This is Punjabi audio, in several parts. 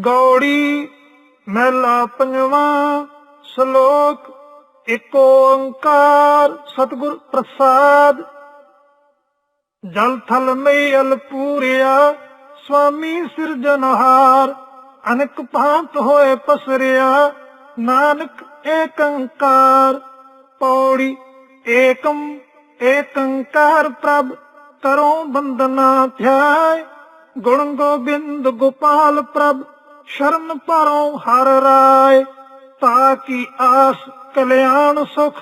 ਗੌੜੀ ਮਹਿਲਾ ਪੰਜਵਾ, ਸ਼ਲੋਕ ਏਕ ਓੰਕਾਰ, ਸਤਿਗੁਰ ਪ੍ਰਸਾਦ। ਜਲ ਥਲ ਮਈਲ ਪੂਰਿਆ ਸੁਆਮੀ ਸਿਰਜਨਹਾਰ ਅਨਕ ਭਾਂਤ ਹੋਏ ਪਸਰਿਆ, ਨਾਨਕ ਏਕੰਕਾਰ। ਪੌੜੀ ਏਕੰ, ਏਕੰਕਾਰ ਪ੍ਰਭ ਕਰੋ ਬੰਦਨਾ ਧਿਆਇ। ਗੁਣ ਗੋਬਿੰਦ ਗੋਪਾਲ ਪ੍ਰਭ ਸ਼ਰਨ ਭਰੋ ਹਰ ਰਾਏ, ਤਾ ਕੀ ਆਸ ਕਲਿਆਣ ਸੁਖ,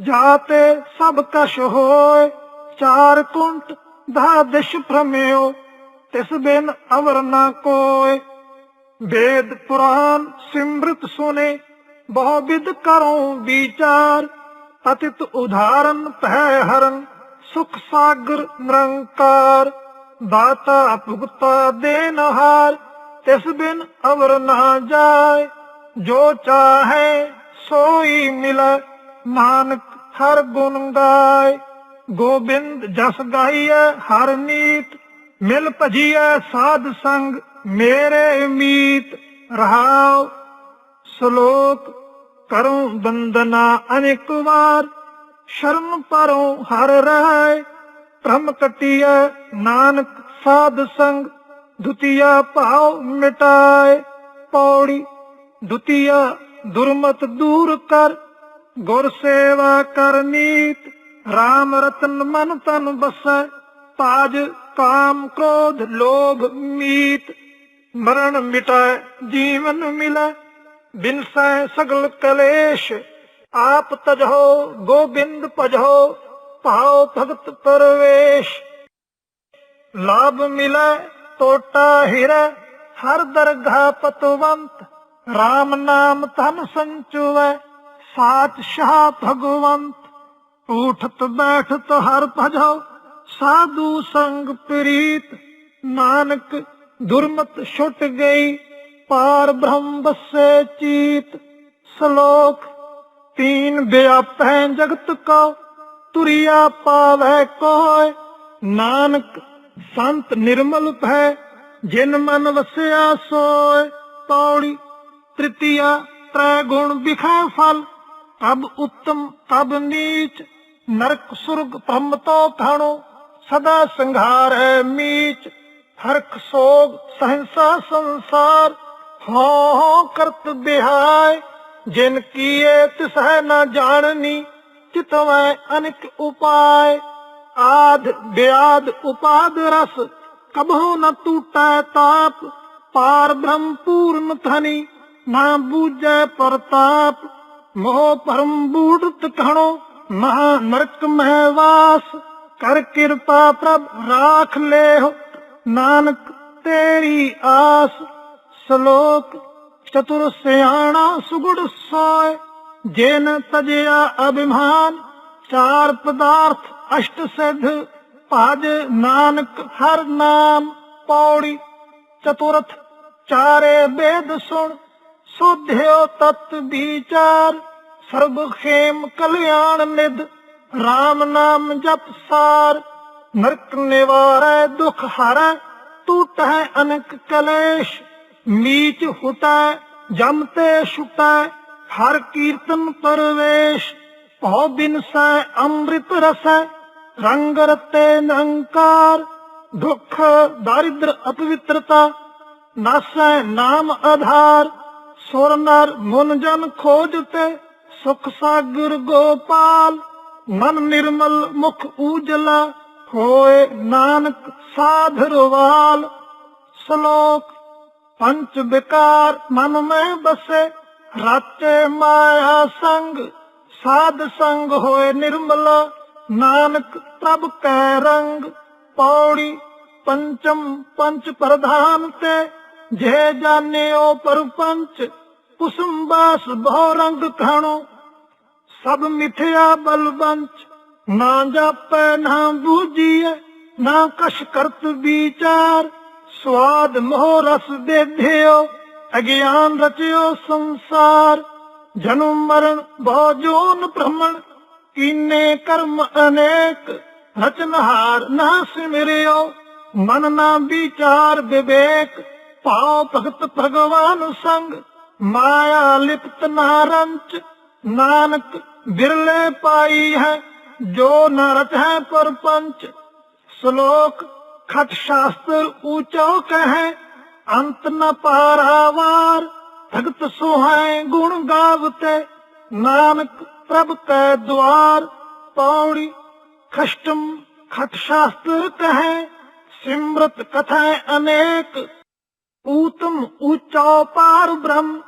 ਜਾਤੇ ਸਭ ਕਛ ਹੋਏ। ਚਾਰ ਕੁੰਟ ਦਾ ਭ੍ਰਮਿਓ, ਤਿਸ ਬਿਨ ਅਵਰ ਨਾ ਕੋਏ। ਵੇਦ ਪੁਰਾਨ ਸਿਮਰਤ ਸੁਨੇ ਬਹੁ ਵਿਦ ਕਰੋ ਵਿਚਾਰ। ਪਤਿਤ ਉਦਾਹਰਨ ਭੈ ਹਰਨ, ਸੁਖ ਸਾਗਰ ਨਿਰੰਕਾਰ। ਦਾਤਾ ਭੁਗਤਾ ਦੇਨਹਾਰ ਤਿਸ ਬਿਨ ਅਵਰ ਨਾ ਜਾਏ, ਜੋ ਚਾਹੇ ਸੋਈ ਮਿਲੈ, ਨਾਨਕ ਹਰ ਗੁਣ ਗਾਏ। ਗੋਬਿੰਦ ਜਸ ਗਾਈਐ ਹਰ ਨੀਤ ਮਿਲ ਭਜੀਐ ਸਾਧ ਸੰਗ ਮੇਰੇ ਮੀਤ। ਰਹਾਉ ਸ਼ਲੋਕ ਕਰੋ ਬੰਦਨਾ ਅਨੇਕ ਵਾਰ ਸ਼ਰਮ ਪਰੋ ਹਰ ਰਾਏ ਭ੍ਰਮ ਕਟਿਐ ਨਾਨਕ ਸਾਧ ਸੰਗ ਦੁਤੀਆ ਭਾਵ ਮਿਟਾਏ ਪੌੜੀ, ਦੁਤੀਆ ਦੁਰਮਤ ਦੂਰ ਕਰ, ਗੁਰ ਸੇਵਾ ਕਰ ਨੀਤ, RAM ਰਤਨ ਮਨ ਤਨ ਬਸੈ, ਤਾਜ ਕਾਮ ਕ੍ਰੋਧ ਲੋਭ ਮੀਤ। ਮਰਨ ਮਿਟਾਏ ਜੀਵਨ ਮਿਲੈ ਬਿਨਸੈ ਸਗਲ ਕਲੇਸ਼, ਆਪ ਤਜਹੋ ਗੋਬਿੰਦ ਭਜੋ ਭਾਉ ਭਗਤ ਪਰਵੇਸ਼। ਲਾਭ ਮਿਲੈ ਟੋਟਾ ਹਿਰੈ, ਹਰ ਦਰਗਾ ਪਤਵੰਤ RAM ਨਾਮ ਤਨ ਸੰਚੁਵੈ ਸਾਚ ਸ਼ਾਹ ਭਗਵੰਤ। ਉਠਤ ਬੈਠਤ ਹਰ ਭਜੋ, ਸਾਧੂ ਸੰਗ ਪ੍ਰੀਤ। ਨਾਨਕ ਦੁਰਮਤ ਛੁੱਟ ਗਈ, ਪਾਰ ਬ੍ਰਹਮ ਬਸੇ ਚੀਤ। ਸ਼ਲੋਕ, ਤੀਨ ਵਿਆਪੈ ਜਗਤ ਕੋ ਤੁਰਿਆ ਪਾਵੈ ਕੋਇ। ਨਾਨਕ ਸੰਤ ਨਿਰਮਲ ਭੈ, ਜਿਨ ਮਨ ਵਸਿਆ ਸੋਇ ਪੌੜੀ ਤ੍ਰਿਤੀਆ ਤ੍ਰੈ ਗੁਣ ਵਿਖੈ ਫਲ, ਤਬ ਉੱਤਮ, ਤਬ ਨੀਚ, ਨਰਕ ਸੁਰਗ ਭ੍ਰਮ ਤੋ ਖਾਣੋ ਸਦਾ ਸੰਘਾਰ ਹੈ ਮੀਚ, ਹਰਖ ਸੋਗ ਸਹੰਸਾ ਸੰਸਾਰ ਹੋ ਕਰਤ ਬਿਹਾਇ, ਜਿਨ ਕੀਏ ਤਿਸਹਿ ਨਾ ਜਾਣਨੀ ਚਿਤਵੈ ਅਨਿਕ ਉਪਾਇ। ਆਦ ਬਿਆਦ ਉਪਾਦ ਰਸ, ਕਬਹੁ ਨ ਟੂਟੈ ਤਾਪ, ਪਾਰ ਬ੍ਰਹਮ ਪੂਰਨ ਧਨੀ, ਨਾ ਬੂਝੈ ਪ੍ਰਤਾਪ, ਮੋਹ ਪਰਮ ਬੂੜਤ ਕਹਣੋ, ਮਹਾ ਨਰਕ ਮਹਿ ਵਾਸ, ਕਰ ਕਿਰਪਾ ਪ੍ਰਭ ਰਾਖ ਲੇਹੁ, ਨਾਨਕ ਤੇਰੀ ਆਸ, ਸ਼ਲੋਕ ਚਤੁਰ ਸਿਆਣਾ ਸੁਗੜ ਸੋਏ, ਜਿਨ ਤਜਿਆ ਅਭਿਮਾਨ, ਚਾਰ ਪਦਾਰਥ ਅਸ਼ਟ ਸਿੱਧ ਭਜ ਨਾਨਕ ਹਰ ਨਾਮ ਪੌੜੀ, ਚਤੁਰਥ ਚਾਰੇ ਵੇਦ ਸੁਣ, ਸੋਧਿਓ ਤਤ ਵਿਚਾਰ, ਸਰਬ ਖੇਮ ਕਲਿਆਣ ਨਿਧ, RAM ਨਾਮ ਜਪ ਸਾਰ, ਨਰਕ ਨਿਵਾਰੈ ਦੁਖ ਹਰੈ ਟੂਟੈ ਅਨਕ ਕਲੇਸ਼ ਨੀਚ ਹੁਟੈ ਜਮਤੇ ਤੇ ਹਰ ਕੀਰਤਨ ਪਰਵੇਸ਼, ਭਉ ਬਿਨਸੈ ਅੰਮ੍ਰਿਤ ਰਸੈ ਰੰਗ ਰਤੇ ਨਿਰੰਕਾਰ ਦੁਖ, ਦਾਰਿਦਰ, ਅਪਵਿੱਤਰਤਾ, ਨਾਸੈ ਨਾਮ ਆਧਾਰ ਸੁਰ ਨਰ ਮਨ ਜਨ ਖੋਜਤੇ ਸੁਖ ਸਾਗਰ ਗੋਪਾਲ, ਮਨ ਨਿਰਮਲ ਮੁਖ ਊਜਲਾ, ਹੋਏ ਨਾਨਕ ਸਾਧਰਵਾਲ ਸ਼ਲੋਕ, ਪੰਚ ਵਿਕਾਰ ਮਨ ਮੈਂ ਬਸੇ ਰਾਤੇ ਮਾਇਆ ਸੰਗ, ਸਾਧ ਸੰਗ ਹੋਏ ਨਿਰਮਲ। ਨਾਨਕ ਪ੍ਰਭ ਕੈ ਰੰਗ, ਪੌੜੀ ਪੰਚਮ ਪੰਚ ਪ੍ਰਧਾਨ ਤੇ। ਜੇ ਜਾਣਿਓ ਪਰਪੰਚ ਕੁਸੁਮ ਬਾਸ ਬਹੁ ਰੰਗ ਖਾਣੋ ਸਭ ਮਿਥਿਆ ਬਲਵੰਚ, ਨਾ ਜਾਪੈ, ਨਾ ਬੂਝੀਐ, ਨਾ ਕਸ਼ ਕਰਤ ਵਿਚਾਰ। ਸਵਾਦ ਮੋਹ ਰਸ ਦੇਧਿਓ ਅਗਿਆਨ ਰਚਿਓ ਸੰਸਾਰ। ਜਨਮ ਮਰਨ ਬਹੁ ਜੋਨ ਭ੍ਰਮਣ ਕੀਨੇ ਕਰਮ ਅਨੇਕ ਰਚਨਹਾਰ ਨਾ ਸਿਮਰਿਓ, ਮਨ ਨਾ ਵਿਚਾਰ ਵਿਵੇਕ ਪਾਉ ਭਗਤ ਭਗਵਾਨ ਸੰਗ, ਮਾਇਆ ਲਿਪਤ ਨਾ ਰੰਚ, ਨਾਨਕ ਬਿਰਲੇ ਪਾਈ ਹੈ, ਜੋ ਨ ਰਚੈ ਪਰਪੰਚ। ਸ਼ਲੋਕ, ਖਟ ਸ਼ਾਸਤਰ ਊਚੋ ਕਹੈ, ਅੰਤ ਨ ਪਾਰਾਵਾਰ, ਭਗਤ ਸੁਹਾਏ ਗੁਣ ਗਾਵਤੇ, ਨਾਨਕ ਪ੍ਰਭ ਕੈ ਦੁਆਰ ਪੌੜੀ ਖਸ਼ਟਮ ਖਟ ਸ਼ਾਸਤਰ ਕਹੈ, ਸਿਮਰਤ ਕਥਾ ਅਨੇਕ। ਊਤਮ ਊਚਾ ਪਾਰ ਬ੍ਰਹਮ,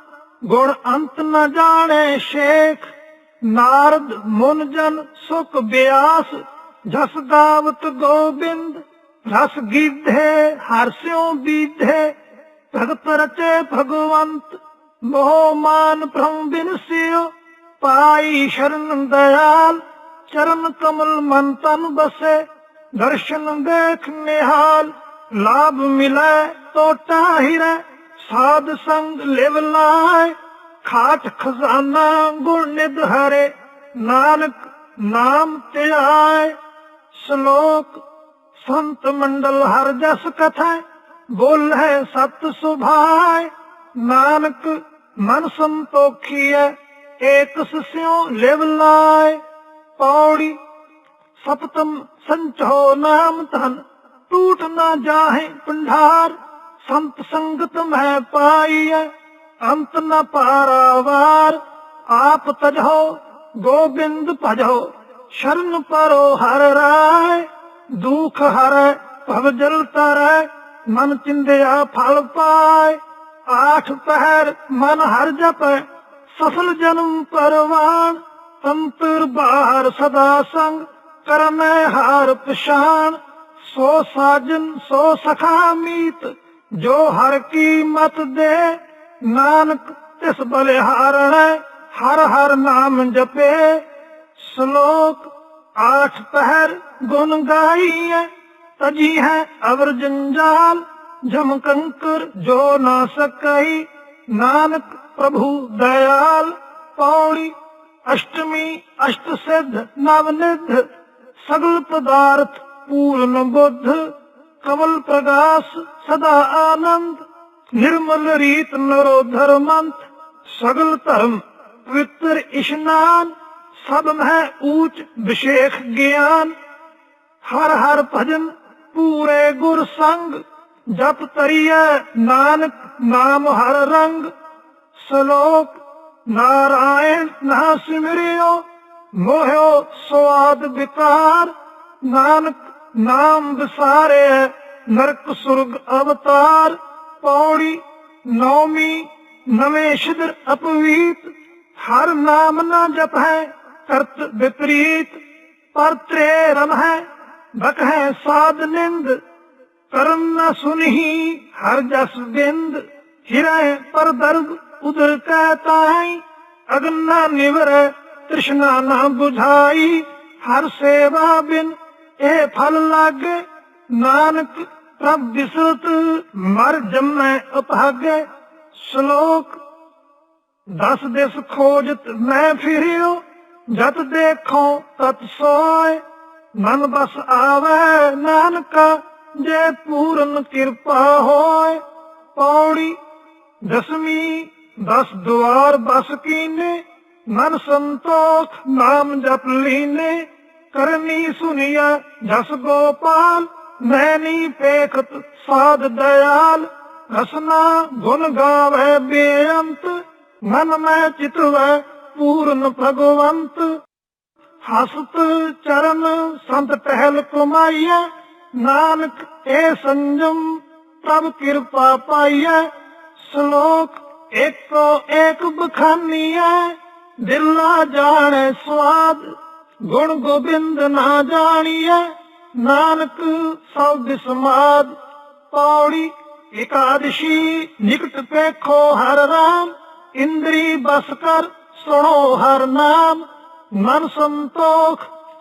ਗੁਣ ਅੰਤ ਨ ਜਾਣੇ ਸ਼ੇਖ। ਨਾਰਦ ਮੁਨ ਜਨ ਸੁਖ ਬਿਆਸ, ਜਸ ਗਾਵਤ ਗੋਬਿੰਦ। ਰਸ ਗੀਧੇ ਹਰਸਿਓ ਬੀਧੇ, ਭਗਤ ਰਚੇ ਭਗਵੰਤ। ਮੋਹ ਮਾਨ ਭ੍ਰਮ ਬਿਨਸਿਓ ਪਾਈ ਸ਼ਰਨ ਦਇਆਲ, ਚਰਨ ਕਮਲ ਮਨ ਤਨ ਬਸੇ, ਦਰਸ਼ਨ ਦੇਖ ਨਿਹਾਲ, ਲਾਭ ਮਿਲੈ ਟੋਟਾ ਹਿਰੈ, ਸਾਧ ਸੰਗ ਲਿਵ ਲਾਇ, ਖਾਟ ਖਜ਼ਾਨਾ ਗੁਣ ਨਿਧ ਹਰੇ, ਨਾਨਕ ਨਾਮ ਧਿਆਏ। ਸ਼ਲੋਕ, ਸੰਤ ਮੰਡਲ ਹਰ ਜਸ ਕਥੈ ਹੈ ਸਤ ਸੁਭਾਏ ਨਾਨਕ ਮਨ ਸੰਤੋਖੀ ਹੈ ਸਿਉ ਲਿਵ ਲਾਇ ਪੌੜੀ, ਸਪਤਮ ਸੰਚੋ ਨਾਮ ਧਨ, ਟੂਟ ਨਾ ਜਾਹੇ ਪੰਢਾਰ ਸੰਤ ਸੰਗਤ ਮੈਂ ਪਾਈਐ, ਅੰਤ ਨ ਪਾਰਾਵਾਰ, ਆਪ ਤਜੋ ਗੋਬਿੰਦ ਭਜੋ ਸ਼ਰਨ ਪਰੋ ਹਰ ਰਾਏ ਦੁਖ ਹਰੈ ਭਵ ਜਲ ਤਰੈ, ਮਨ ਚਿੰਦਿਆ ਫਲ ਪਾਏ ਆਠ ਪਹਿਰ ਮਨ ਹਰ ਜਪੈ। ਸਫਲ ਜਨਮ ਪਰਵਾਨ ਅੰਤਰ ਬਾਹਰ ਸਦਾ ਸੰਗ, ਕਰਮੈ ਹਾਰ ਪਛਾਨ। ਸੋ ਸਾਜਨ, ਸੋ ਸਖਾ ਮੀਤ, ਜੋ ਹਰ ਕੀ ਮਤ ਦੇ। ਨਾਨਕ, ਤਿਸ ਬਲਿਹਾਰਣੈ ਹਰ ਹਰ ਨਾਮ ਜਪੇ। ਸ਼ਲੋਕ, ਆਠ ਪਹਿਰ ਗੁਣ ਗਾਈਐ, ਤਜੀ ਹੈ ਅਵਰ ਜੰਜਾਲ। ਜਮ ਕੰਕਰ ਜੋ ਨਾ ਸਕਈ, ਨਾਨਕ ਪ੍ਰਭੂ ਦਇਆਲ ਪੌੜੀ, ਅਸ਼ਟਮੀ ਅਸ਼ਟ ਸਿੱਧ ਨਵਨਿਧ ਸਗਲ ਪਦਾਰਥ ਪੂਰਨ ਬੁੱਧ ਕਮਲ ਪ੍ਰਗਾਸ ਸਦਾ ਆਨੰਦ, ਨਿਰਮਲ ਰੀਤ ਨਰੋ ਧਰਮੰਤ ਸਗਲ ਧਰਮ ਪਵਿੱਤਰ ਇਸ਼ਨਾਨ, ਸਭ ਮਹਿ ਊਚ ਵਿਸ਼ੇਖ ਗਿਆਨ। ਹਰ ਹਰ ਭਜਨ ਪੂਰੇ ਗੁਰ ਸੰਗ, ਜਪ ਤਰੀਐ ਨਾਨਕ ਨਾਮ ਹਰ ਰੰਗ। ਸ਼ਲੋਕ ਨਾਰਾਇਣ ਨਾ ਸਿਮਰਿਓ, ਮੋਹਿਓ ਸਵਾਦ ਵਿਕਾਰ। ਨਾਨਕ ਨਾਮ ਵਿਸਾਰੇ ਨਰਕ ਸੁਰਗ ਅਵਤਾਰ। ਪੌੜੀ ਨੌਮੀ ਨਵੇਂ ਸ਼ਿਦਰ ਅਪਵੀਤ। ਹਰ ਨਾਮ ਨਾ ਜਪ ਹੈ ਕਰਤ ਵਿਪਰੀਤ। ਪਰ ਤ੍ਰੇ ਬਕ ਹੈ ਸਾਧ ਨਿੰਦ। ਕਰਮ ਨਾ ਸੁਨਹੀ ਹਰ ਜਸ ਬਿੰਦ। ਹਿਰੈ ਪਰ ਦਰਦ ਉਦਰ ਕੈ ਤਾਈ ਅਗਨ ਨਾ ਨਿਵਰੈ ਤ੍ਰਿਸ਼ਨਾ ਨਾ 부ਝਾਈ ਹਰ ਸੇਵਾ ਬਿਨ ਇਹ ਫਲ ਲਾਗੇ, ਨਾਨਕ ਪ੍ਰਭ ਬਿਸਰਤ ਮਰ ਜੰਮੈ ਸ਼ਲੋਕ, ਦਸ ਦਿਸ ਖੋਜਤ ਮੈਂ ਫਿਰਿਓ, ਜਤ ਦੇਖੋ ਤਤ ਸੋਏ। ਮਨ ਬਸ ਆਵੇ ਨਾਨਕਾ, ਜੇ ਪੂਰਨ ਕਿਰਪਾ ਹੋਏ। ਪੌੜੀ ਦਸਮੀ ਦਸ ਦੁਆਰ ਬਸ ਕੀਨੇ, ਮਨ ਸੰਤੋਖ ਨਾਮ ਜਪ ਲੀਨੇ। ਕਰਨੀ ਸੁਨੀਆ ਜਸ ਗੋਪਾਲ ਮੈਨੀ ਪੇਖਤ ਸਾਧ ਦਇਆਲ। ਰਸਨਾ ਗੁਣ ਗਾਵੇ ਬੇਅੰਤ, ਮਨ ਮੈਂ ਚਿਤਵੈ ਪੂਰਨ ਭਗਵੰਤ। ਹਸਤ ਚਰਨ ਸੰਤ ਟਹਿਲ ਕਮਾਈਐ ਨਾਨਕ ਇਹ ਸੰਜਮ ਪ੍ਰਭ ਕਿਰਪਾ ਪਾਈਐ। ਸ਼ਲੋਕ ਏਕੋ ਏਕ ਬਖਾਨੀਐ ਦਿਲ ਨਾ ਜਾਣੈ ਸਵਾਦ, ਗੁਣ ਗੋਬਿੰਦ ਨਾ ਜਾਣੀਐ, ਨਾਨਕ ਸਭ ਸਮਾਦ, ਪੌੜੀ ਇਕਾਦਸ਼ੀ ਨਿਕਟ ਪੇਖੋ ਹਰ ਰਾਮ, ਇੰਦਰੀ ਬਸ ਕਰ ਸੁਣੋ ਹਰ ਨਾਮ, ਮਨ ਸੰਤੋਖ,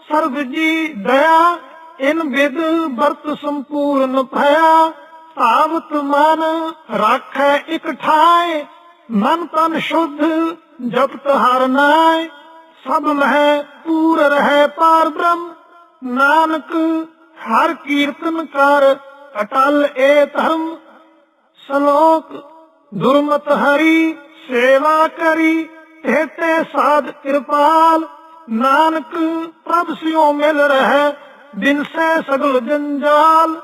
ਸਰਬ ਜੀ ਦਇਆ, ਇਨ ਵਿਦ ਵਰਤ ਸੰਪੂਰਨ ਭਇਆ ਭਾਵਤ ਮਨ ਰਾਖੈ ਇਕ ਠਾਏ, ਮਨ ਤਨ ਸ਼ੁੱਧ ਜਪਤ ਹਰ ਨਾਏ। ਸਭ ਮਹਿ ਪੂਰ ਰਹਿ ਪਾਰ ਬ੍ਰਹਮ, ਨਾਨਕ ਹਰ ਕੀਰਤਨ ਕਰ ਅਟਲ ਏ ਧਰਮ। ਸ਼ਲੋਕ, ਦੁਰਮਤ ਹਰੀ ਸੇਵਾ ਕਰੀ ਤੇਤੇ ਸਾਧ ਕਿਰਪਾਲ। ਨਾਨਕ ਪ੍ਰਭ ਸਿਓ ਮਿਲ ਰਹਿ ਦਿਨ ਸੇ ਸਗਲ ਜੰਜਾਲ।